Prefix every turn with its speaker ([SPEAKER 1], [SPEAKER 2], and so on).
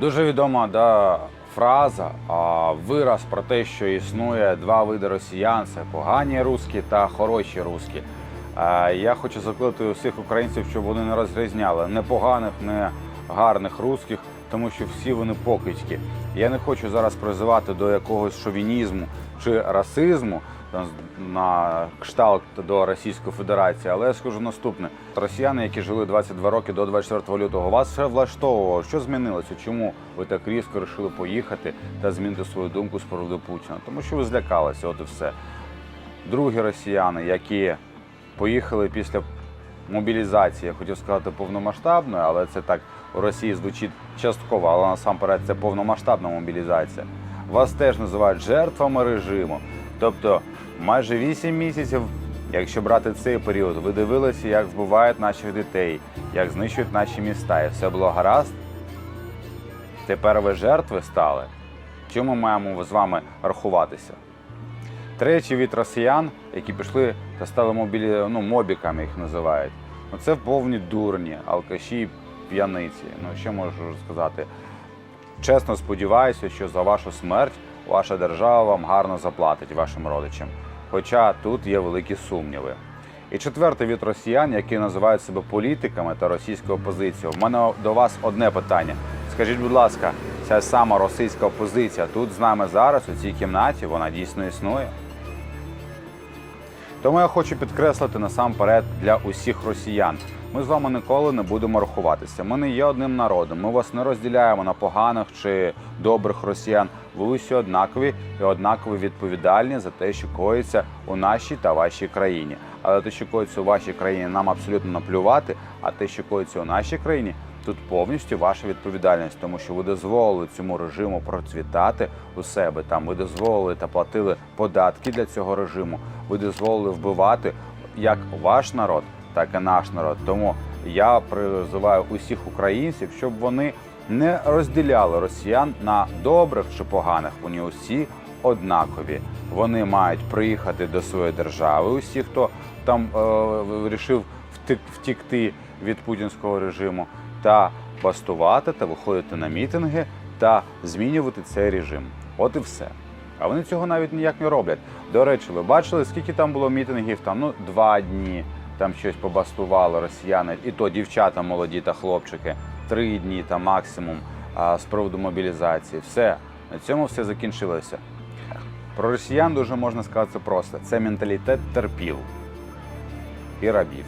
[SPEAKER 1] Дуже відома да, фраза, а, вираз про те, що існує два види росіян: це погані русські та хороші русські. А, Я хочу закликати усіх українців, щоб вони не розрізняли не поганих, не гарних русських, тому що всі вони покидьки. Я не хочу зараз призивати до якогось шовінізму чи расизму там, на кшталт до Російської Федерації, але я скажу наступне: росіяни, які жили 22 роки до 24 лютого, вас все влаштовувало. Що змінилося? Чому ви так різко вирішили поїхати та змінити свою думку з приводу Путіна? Тому що ви злякалися, от і все. Другі росіяни, які поїхали після мобілізації, я хотів сказати повномасштабної, але це так у Росії звучить частково, але насамперед це повномасштабна мобілізація. Вас теж називають жертвами режиму. Тобто майже 8 місяців, якщо брати цей період, ви дивилися, як збивають наших дітей, як знищують наші міста, і все було гаразд. Тепер ви жертви стали. Чому ми маємо з вами рахуватися? Третій від росіян, які пішли та стали мобілі... ну, мобіками, їх називають. Ну, це повні дурні, алкаші, п'яниці. Ну, що можу сказати? Чесно сподіваюся, що за вашу смерть ваша держава вам гарно заплатить вашим родичам. Хоча тут є великі сумніви. І четвертий від росіян, які називають себе політиками та російською опозицією. В мене до вас одне питання. Скажіть, будь ласка, ця сама російська опозиція тут з нами зараз, у цій кімнаті, вона дійсно існує? Тому я хочу підкреслити насамперед для усіх росіян. Ми з вами ніколи не будемо рахуватися. Ми не є одним народом. Ми вас не розділяємо на поганих чи добрих росіян. Ви усі однакові і однаково відповідальні за те, що коїться у нашій та вашій країні. Але те, що коїться у вашій країні, нам абсолютно наплювати. А те, що коїться у нашій країні, тут повністю ваша відповідальність, тому що ви дозволили цьому режиму процвітати у себе. Там ви дозволили та платили податки для цього режиму. Ви дозволили вбивати як ваш народ, так і наш народ. Тому я призиваю усіх українців, щоб вони не розділяли росіян на добрих чи поганих. Вони усі однакові. Вони мають приїхати до своєї держави. Усі, хто там е, вирішив втікти від путінського режиму, та бастувати та виходити на мітинги та змінювати цей режим. От і все. А вони цього навіть ніяк не роблять. До речі, ви бачили, скільки там було мітингів? Там ну два дні. Там щось побастували росіяни, і то дівчата молоді та хлопчики. Три дні та максимум з приводу мобілізації. Все на цьому все закінчилося. Про росіян дуже можна сказати просто: це менталітет терпіл і рабів.